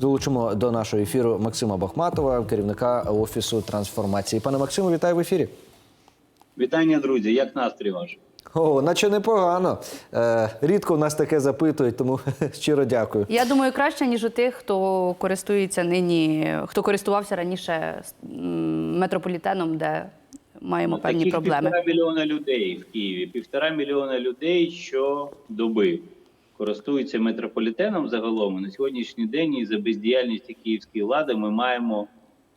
Долучимо до нашого ефіру Максима Бахматова, керівника офісу трансформації. Пане Максиму, вітаю в ефірі. Вітання, друзі. Як настрій ваш? О, наче непогано. Е, рідко в нас таке запитують, тому щиро дякую. Я думаю, краще, ніж у тих, хто користується нині, хто користувався раніше метрополітеном, де маємо певні Таких проблеми. півтора мільйона людей в Києві. Півтора мільйона людей щодоби користуються метрополітеном загалом. На сьогоднішній день і за бездіяльності київської влади ми маємо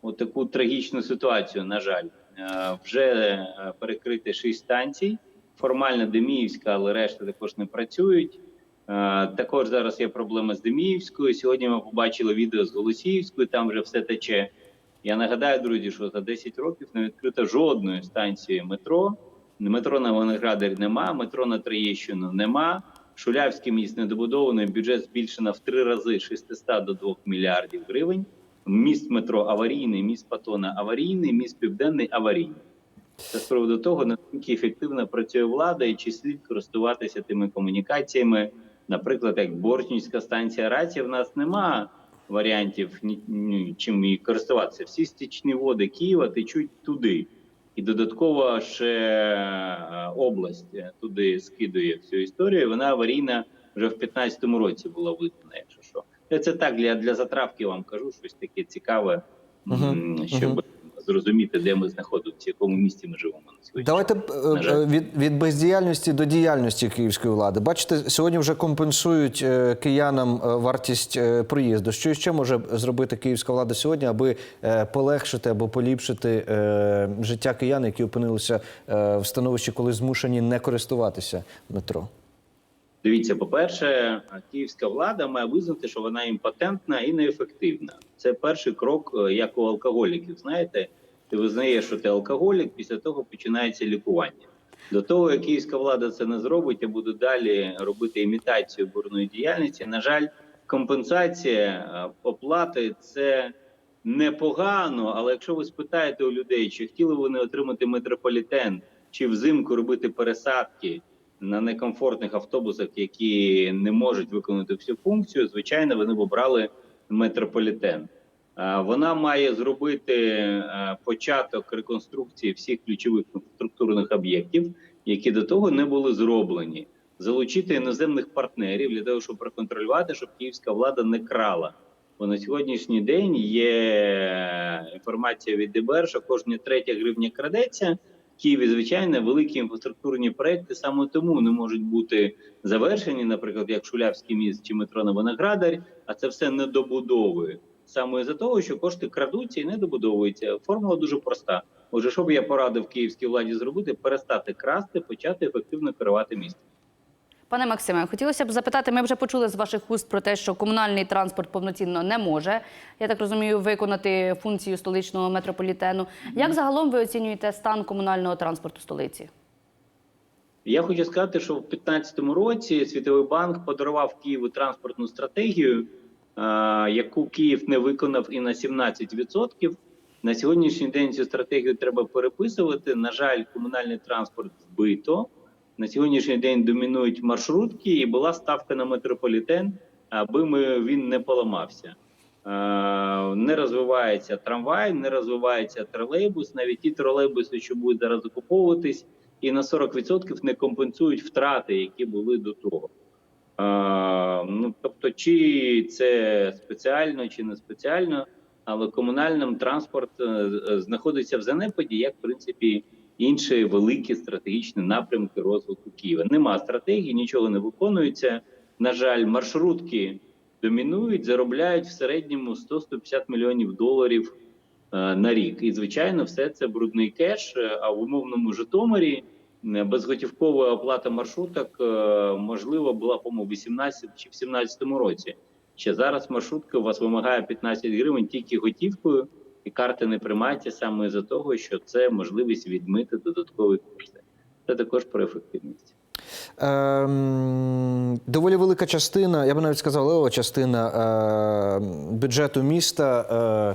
отаку трагічну ситуацію. На жаль, Е, вже е, перекрити шість станцій. Формально Деміївська, але решта також не працюють. Е, Також зараз є проблема з Деміївською. Сьогодні ми побачили відео з Голосіївською, там вже все тече. Я нагадаю, друзі, що за 10 років не відкрито жодної станції метро. Метро на Виноградарі нема, метро на Троєщину нема. Шулявський міст недобудований, бюджет збільшено в три рази з 600 до 2 мільярдів гривень. Міст метро аварійний, міст Патона аварійний, міст Південний аварійний. Це з приводу того, наскільки ефективно працює влада і чи слід користуватися тими комунікаціями. Наприклад, як Борчнівська станція рації, в нас нема варіантів чим її користуватися. Всі стічні води Києва течуть туди. І додатково ще е, область е, туди скидує всю історію. Вона аварійна вже в 2015 році була видана, якщо що. Це так для, для затравки вам кажу, щось таке цікаве, uh -huh. щоб. Зрозуміти, де ми знаходимося, в якому місті ми живемо на сьогодні. Давайте е, На е, від, від бездіяльності до діяльності київської влади. Бачите, сьогодні вже компенсують е, киянам вартість проїзду. Що ще може зробити київська влада сьогодні, аби полегшити або поліпшити життя киян, які опинилися в становищі, коли змушені не користуватися метро? Дивіться, по-перше, київська влада має визнати, що вона імпотентна і неефективна. Це перший крок, як у алкоголіків. Знаєте, ти визнаєш, що ти алкоголік, після того починається лікування. До того, як київська влада це не зробить, а буде далі робити імітацію бурної діяльності. На жаль, компенсація е, оплати це непогано. Але якщо ви спитаєте у людей, чи хотіли вони отримати метрополітен, чи взимку робити пересадки на некомфортних автобусах, які не можуть виконати всю функцію, звичайно, вони б обрали метрополітен. Е, Вона має зробити е, початок реконструкції всіх ключових інфраструктурних об'єктів, які до того не були зроблені. Залучити іноземних партнерів для того, щоб проконтролювати, щоб київська влада не крала. Бо на сьогоднішній день є інформація від ДБР, що кожна третя гривня крадеться. В Києві, звичайно, великі інфраструктурні проекти саме тому не можуть бути завершені, наприклад, як Шулявський міст чи метро на Виноградар, а це все недобудовує. Саме із-за того, що кошти крадуться і не добудовуються. Формула дуже проста. Отже, що б я порадив київській владі зробити? Перестати красти, почати ефективно керувати містом. Пане Максиме, хотілося б запитати, ми вже почули з ваших уст про те, що комунальний транспорт повноцінно не може, я так розумію, виконати функцію столичного метрополітену. Як загалом ви оцінюєте стан комунального транспорту столиці? Я хочу сказати, що в 2015 році Світовий банк подарував Києву транспортну стратегію, яку Київ не виконав і на 17%. На сьогоднішній день цю стратегію треба переписувати. На жаль, комунальний транспорт збито. На сьогоднішній день домінують маршрутки, і була ставка на метрополітен, аби ми, він не поламався. Е, Не розвивається трамвай, не розвивається тролейбус. Навіть ті тролейбуси, що будуть зараз закуповуватись, і на 40% не компенсують втрати, які були до того. Ну тобто, чи це спеціально, чи не спеціально, але комунальним транспорт е, е, знаходиться в занепаді, як в принципі інші великі стратегічні напрямки розвитку Києва. Нема стратегії, нічого не виконується. На жаль, маршрутки домінують, заробляють в середньому 100-150 мільйонів доларів е, на рік. І звичайно, все це брудний кеш. А в умовному Житомирі безготівкова оплата маршруток е, можливо була по-моєму, в 18 чи в 17 році. Ще зараз маршрутка у вас вимагає 15 гривень тільки готівкою, і карти не приймаються саме за того, що це можливість відмити додаткові кошти. Це також про ефективність. Ем, доволі велика частина, я би навіть сказав, левова частина е, бюджету міста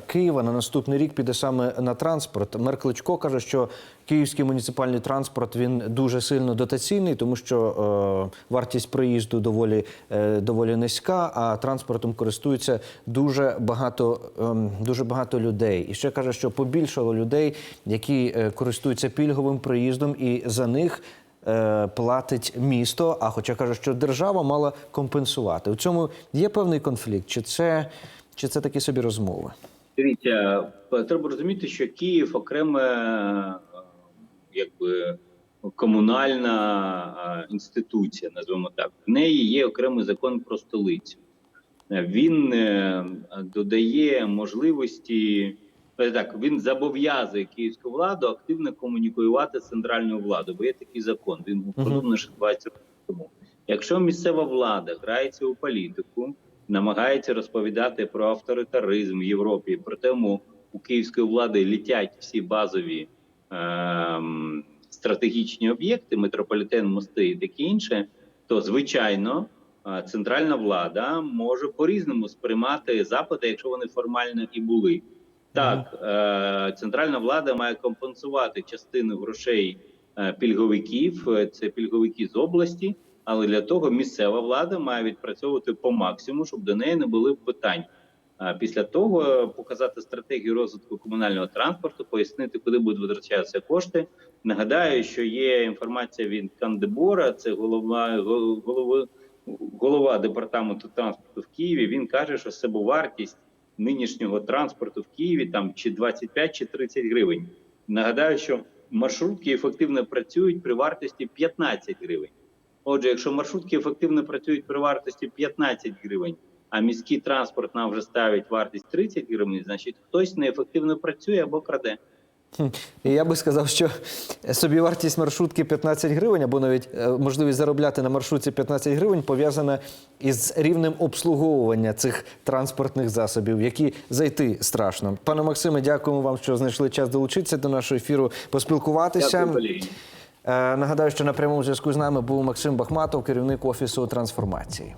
е, Києва на наступний рік піде саме на транспорт. Мер Кличко каже, що київський муніципальний транспорт він дуже сильно дотаційний, тому що е, вартість проїзду доволі, доволі низька, а транспортом користується дуже багато, ем, дуже багато людей. І ще каже, що побільшало людей, які користуються пільговим проїздом, і за них платить місто. А хоча каже, що держава мала компенсувати. У цьому є певний конфлікт, чи це, чи це такі собі розмови? Дивіться, треба розуміти, що Київ окреме, е, якби комунальна е, інституція, назвемо так. В неї є окремий закон про столицю. Е, Він е, додає можливості. Е, Так, він зобов'язує київську владу активно комунікувати з центральною владою, бо є такий закон. Він був продуманий ще 20 років тому. Якщо місцева влада грається у політику, намагається розповідати про авторитаризм в Європі, про тому у київської влади літять всі базові ем, стратегічні об'єкти, метрополітен, мости і таке інше, то звичайно е, центральна влада може по-різному сприймати запити, якщо вони формально і були. Так, е, центральна влада має компенсувати частину грошей е, пільговиків, е, це пільговики з області, але для того місцева влада має відпрацьовувати по максимуму, щоб до неї не були питань. А після того показати стратегію розвитку комунального транспорту, пояснити, куди будуть витрачатися кошти. Нагадаю, що є інформація від Кандебора, це голова гол- голови голова департаменту транспорту в Києві. Він каже, що собовартість нинішнього транспорту в Києві там чи 25, чи 30 гривень. Нагадаю, що маршрутки ефективно працюють при вартості 15 гривень. Отже, якщо маршрутки ефективно працюють при вартості 15 гривень, а міський транспорт нам вже ставить вартість 30 гривень, значить хтось неефективно працює або краде. І я би сказав, що собівартість маршрутки 15 гривень, або навіть е, можливість заробляти на маршрутці 15 гривень пов'язана із рівнем обслуговування цих транспортних засобів, які зайти страшно. Пане Максиме, дякуємо вам, що знайшли час долучитися до нашого ефіру, поспілкуватися. Дякую. Е, Нагадаю, що на прямому зв'язку з нами був Максим Бахматов, керівник офісу трансформації.